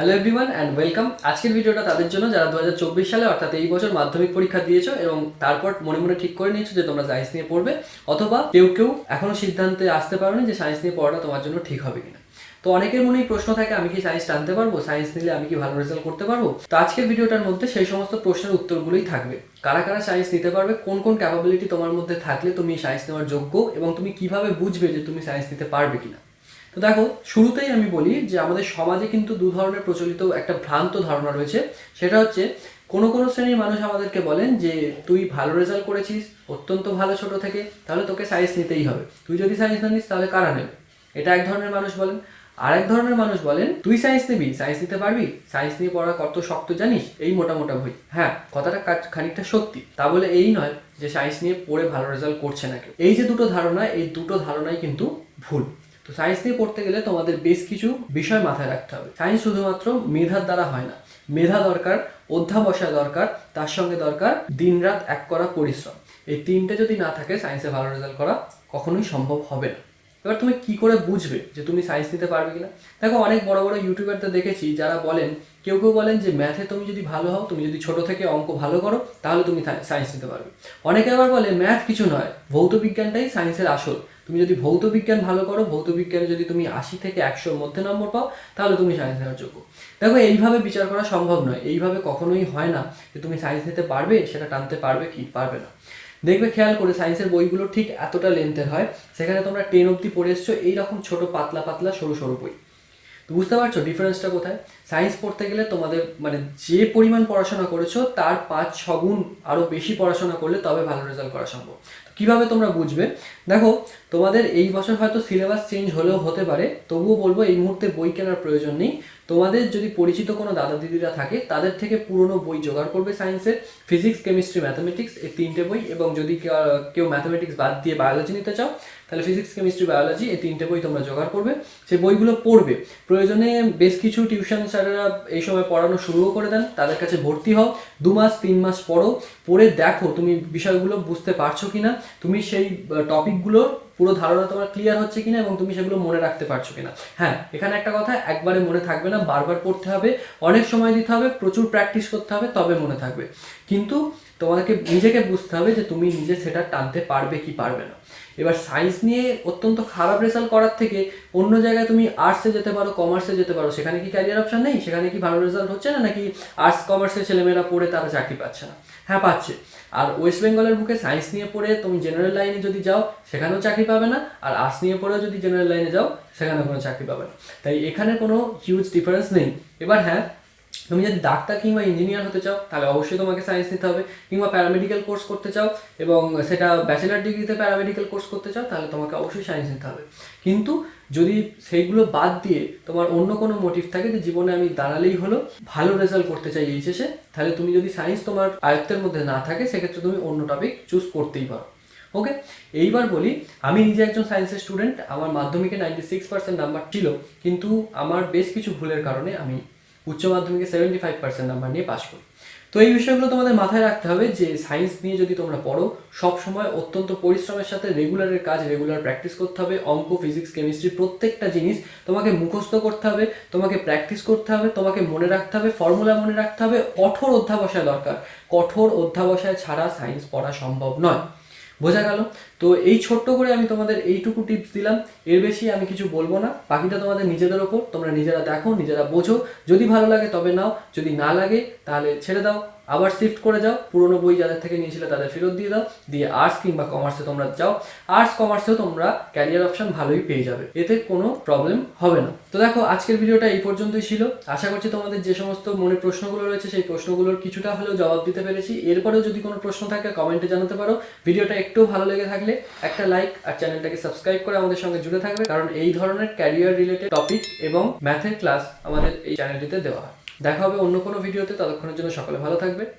Hello everyone and welcome আজকের ভিডিওটা তাদের জন্য যারা দু হাজার চব্বিশ সালে অর্থাৎ এই বছর মাধ্যমিক পরীক্ষা দিয়েছ এবং তারপর মনে মনে ঠিক করে নিয়েছো যে তোমরা সায়েন্স নিয়ে পড়বে, অথবা কেউ কেউ এখনও সিদ্ধান্তে আসতে পারোনি যে সায়েন্স নিয়ে পড়াটা তোমার জন্য ঠিক হবে কিনা। তো অনেকের মনেই প্রশ্ন থাকে, আমি কি সায়েন্স টানতে পারব? সায়েন্স নিলে আমি কি ভালো রেজাল্ট করতে পারব? তো আজকের ভিডিওটার মধ্যে সেই সমস্ত প্রশ্নের উত্তরগুলোই থাকবে। কারা কারা সায়েন্স নিতে পারবে? কোন কোন ক্যাপাবিলিটি তোমার মধ্যে থাকলে তুমি সায়েন্স নেওয়ার যোগ্য? এবং তুমি কীভাবে বুঝবে যে তুমি সায়েন্স নিতে পারবে কিনা? তো দেখো, শুরুতেই আমি বলি যে আমাদের সমাজে কিন্তু দু ধরনের প্রচলিত একটা ভ্রান্ত ধারণা রয়েছে। সেটা হচ্ছে, কোনো কোনো শ্রেণির মানুষ আমাদেরকে বলেন যে, তুই ভালো রেজাল্ট করেছিস, অত্যন্ত ভালো ছোট থেকে, তাহলে তোকে সায়েন্স নিতেই হবে। তুই যদি সায়েন্স না নিস, তাহলে কারা নেবে? এটা এক ধরনের মানুষ বলেন। আর এক ধরনের মানুষ বলেন, তুই সায়েন্স নিবি সায়েন্স নিতে পারবি? সায়েন্স নিয়ে পড়া কত শক্ত জানিস? এই মোটা মোটা বই। হ্যাঁ কথাটা খানিকটা সত্যি। তা বলে এই নয় যে সায়েন্স নিয়ে পড়ে ভালো রেজাল্ট করছে না কেউ। এই যে দুটো ধারণা, এই দুটো ধারণাই কিন্তু ভুল। তো সায়েন্স নিয়ে পড়তে গেলে তোমাদের বেশ কিছু বিষয় মাথায় রাখতে হবে। সায়েন্স শুধুমাত্র মেধার দ্বারা হয় না, মেধা দরকার, অধ্যাবসায় দরকার, তার সঙ্গে দরকার দিনরাত এক করা পরিশ্রম। এই তিনটে যদি না থাকে সায়েন্সে ভালো রেজাল্ট করা কখনোই সম্ভব হবে না। এবার তুমি কি করে বুঝবে যে তুমি সায়েন্স নিতে পারবে কিনা? দেখো, অনেক বড় বড় ইউটিউবারদের দেখেছি যারা বলেন, কেউ কেউ বলেন যে ম্যাথে তুমি যদি ভালো হও, তুমি যদি ছোট থেকে অঙ্ক ভালো করো, তাহলে তুমি সায়েন্স নিতে পারবে। অনেকে আবার বলে ম্যাথ কিছু নয়, ভৌত বিজ্ঞানটাই সায়েন্সের আসল। তুমি যদি ভৌত বিজ্ঞান ভালো করো, ভৌত বিজ্ঞানে যদি তুমি আশি থেকে একশোর মধ্যে নম্বর পাও, তাহলে তুমি সায়েন্স নেওয়ার যোগ্য। দেখো, এইভাবে বিচার করা সম্ভব নয়। এইভাবে কখনোই হয় না যে তুমি সায়েন্স নিতে পারবে, সেটা টানতে পারবে কি? পারবে না। দেখবে খেয়াল করে সায়েন্সের বইগুলো ঠিক এতটা লেন্থের হয়, সেখানে তোমরা টেন অবধি পড়ে এসছো, এইরকম ছোট পাতলা পাতলা সরু সরু বই। তো বুঝতে পারছ ডিফারেন্সটা কোথায়? সায়েন্স পড়তে গেলে তোমাদের মানে যে পরিমাণ পড়াশোনা করেছ, তার পাঁচ ছগুণ আরও বেশি পড়াশোনা করলে তবে ভালো রেজাল্ট করা সম্ভব। কীভাবে তোমরা বুঝবে? দেখো, তোমাদের এই বছর হয়তো সিলেবাস চেঞ্জ হলেও হতে পারে, তবুও বলব এই মুহূর্তে বই কেনার প্রয়োজন নেই। তোমাদের যদি পরিচিত কোনো দাদা দিদিরা থাকে, তাদের থেকে পুরনো বই জোগাড় করবে সায়েন্সের। ফিজিক্স, কেমিস্ট্রি, ম্যাথামেটিক্স এই তিনটে বই এবং যদি কেউ ম্যাথামেটিক্স বাদ দিয়ে বায়োলজি নিতে চাও, তাহলে ফিজিক্স, কেমিস্ট্রি, বায়োলজি এই তিনটে বই তোমরা জোগাড় করবে। সেই বইগুলো পড়বে। প্রয়োজনে বেশ কিছু টিউশন স্যারেরা এই সময় পড়ানো শুরুও করে দেন। তাদের কাছে ভর্তি হও। দু মাস, তিন মাস পড়ো। পড়ে দেখো তুমি বিষয়গুলো বুঝতে পারছ কি না তুমি সেই টপিকগুলোর পুরো ধারণা তোমার ক্লিয়ার হচ্ছে কিনা এবং তুমি সেগুলো মনে রাখতে পারছ কিনা? হ্যাঁ এখানে একটা কথা, একবারে মনে থাকবে না, বারবার পড়তে হবে, অনেক সময় দিতে হবে, প্রচুর প্র্যাকটিস করতে হবে, তবে মনে থাকবে। কিন্তু তোমাকে নিজেকে বুঝতে হবে যে তুমি নিজে সেটা টানতে পারবে কি পারবে না। এবার সায়েন্স নিয়ে অত্যন্ত খারাপ রেজাল্ট করার থেকে অন্য জায়গায় তুমি আর্টসে যেতে পারো কমার্সে যেতে পারো, সেখানে কি ক্যারিয়ার অপশন নেই? সেখানে কি ভালো রেজাল্ট হচ্ছে না? নাকি আর্টস কমার্সের ছেলেমেয়েরা পড়ে তারা চাকরি পাচ্ছে না? হ্যাঁ পাচ্ছে। আর ওয়েস্ট বেঙ্গলের বুকে সায়েন্স নিয়ে পড়ে তুমি জেনারেল লাইনে যদি যাও, সেখানেও চাকরি পাবে না। আর আর্টস নিয়ে পড়েও যদি জেনারেল লাইনে যাও সেখানে কোনো চাকরি পাবে না। তাই এখানে কোনো হিউজ ডিফারেন্স নেই। এবার হ্যাঁ তুমি যদি ডাক্তার কিংবা ইঞ্জিনিয়ার হতে চাও, তাহলে অবশ্যই তোমাকে সায়েন্স নিতে হবে। কিংবা প্যারামেডিক্যাল কোর্স করতে চাও এবং সেটা ব্যাচেলার ডিগ্রিতে প্যারামেডিক্যাল কোর্স করতে চাও, তাহলে তোমাকে অবশ্যই সায়েন্স নিতে হবে। কিন্তু যদি সেইগুলো বাদ দিয়ে তোমার অন্য কোনো মোটিভ থাকে যে জীবনে আমি দাঁড়ালেই হলো, ভালো রেজাল্ট করতে চাই এইচএসে, তাহলে তুমি যদি সায়েন্স তোমার আয়ত্তের মধ্যে না থাকে, সেক্ষেত্রে তুমি অন্য টপিক চুজ করতেই পারো। ওকে এইবার বলি, আমি নিজে একজন সায়েন্সের স্টুডেন্ট আমার মাধ্যমিকে নাইনটি সিক্স পার্সেন্ট নাম্বার ছিল, কিন্তু আমার বেশ কিছু ভুলের কারণে আমি উচ্চ মাধ্যমিকে সেভেন্টি ফাইভ পার্সেন্ট নাম্বার নিয়ে পাশ করি। তো এই বিষয়গুলো তোমাদের মাথায় রাখতে হবে যে সায়েন্স নিয়ে যদি তোমরা পড়ো সব সময় অত্যন্ত পরিশ্রমের সাথে রেগুলারের কাজ রেগুলার প্র্যাকটিস করতে হবে। অঙ্ক ফিজিক্স কেমিস্ট্রি প্রত্যেকটা জিনিস তোমাকে মুখস্থ করতে হবে, তোমাকে প্র্যাকটিস করতে হবে, তোমাকে মনে রাখতে হবে ফর্মুলা মনে রাখতে হবে। কঠোর অধ্যাবসায় দরকার। কঠোর অধ্যাবসায় ছাড়া সায়েন্স পড়া সম্ভব নয়। বোঝা গেল। তো এই ছোট্ট করে আমি তোমাদের এইটুকু টিপস দিলাম। এর বেশি আমি কিছু বলব না। বাকিটা তোমাদের নিজেদের ওপর, তোমরা নিজেরা দেখো, নিজেরা বোঝো। যদি ভালো লাগে তবে নাও, যদি না লাগে, তাহলে ছেড়ে দাও। আবার শিফট করে যাও, পুরনো বই যাদের থেকে নিয়েছিলে তাদের ফেরত দিয়ে দাও, দিয়ে আর্টস কিংবা কমার্সে তোমরা যাও। আর্টস কমার্সেও তোমরা ক্যারিয়ার অপশন ভালোই পেয়ে যাবে, এতে কোনো প্রবলেম হবে না। তো দেখো, আজকের ভিডিওটা এই পর্যন্তই ছিল। আশা করছি তোমাদের যে সমস্ত মনে প্রশ্নগুলো রয়েছে সেই প্রশ্নগুলোর কিছুটা হলেও জবাব দিতে পেরেছি। এরপরেও যদি কোনো প্রশ্ন থাকে কমেন্টে জানাতে পারো। ভিডিওটা একটু ভালো লেগে থাকলে একটা লাইক আর চ্যানেলটাকে সাবস্ক্রাইব করে আমাদের সঙ্গে জুড়ে থাকবে, কারণ এই ধরনের ক্যারিয়ার রিলেটেড টপিক এবং ম্যাথের ক্লাস আমাদের এই চ্যানেলটিতে দেওয়া হয়। দেখা হবে অন্য কোনো ভিডিওতে ততক্ষণের জন্য সকলে ভালো থাকবে